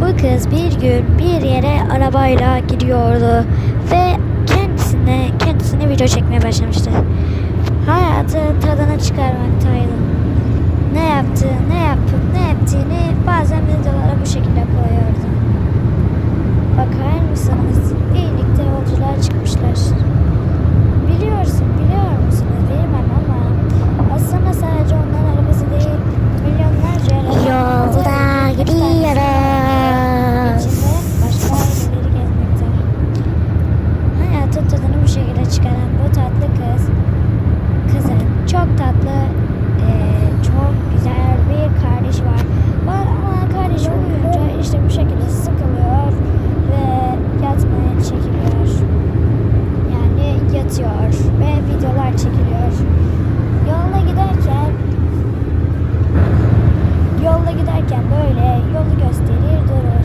Bu kız bir gün bir yere arabayla gidiyordu ve kendisine kendisine video çekmeye başlamıştı. Hayatı tadını yolda giderken böyle yolu gösterir durur.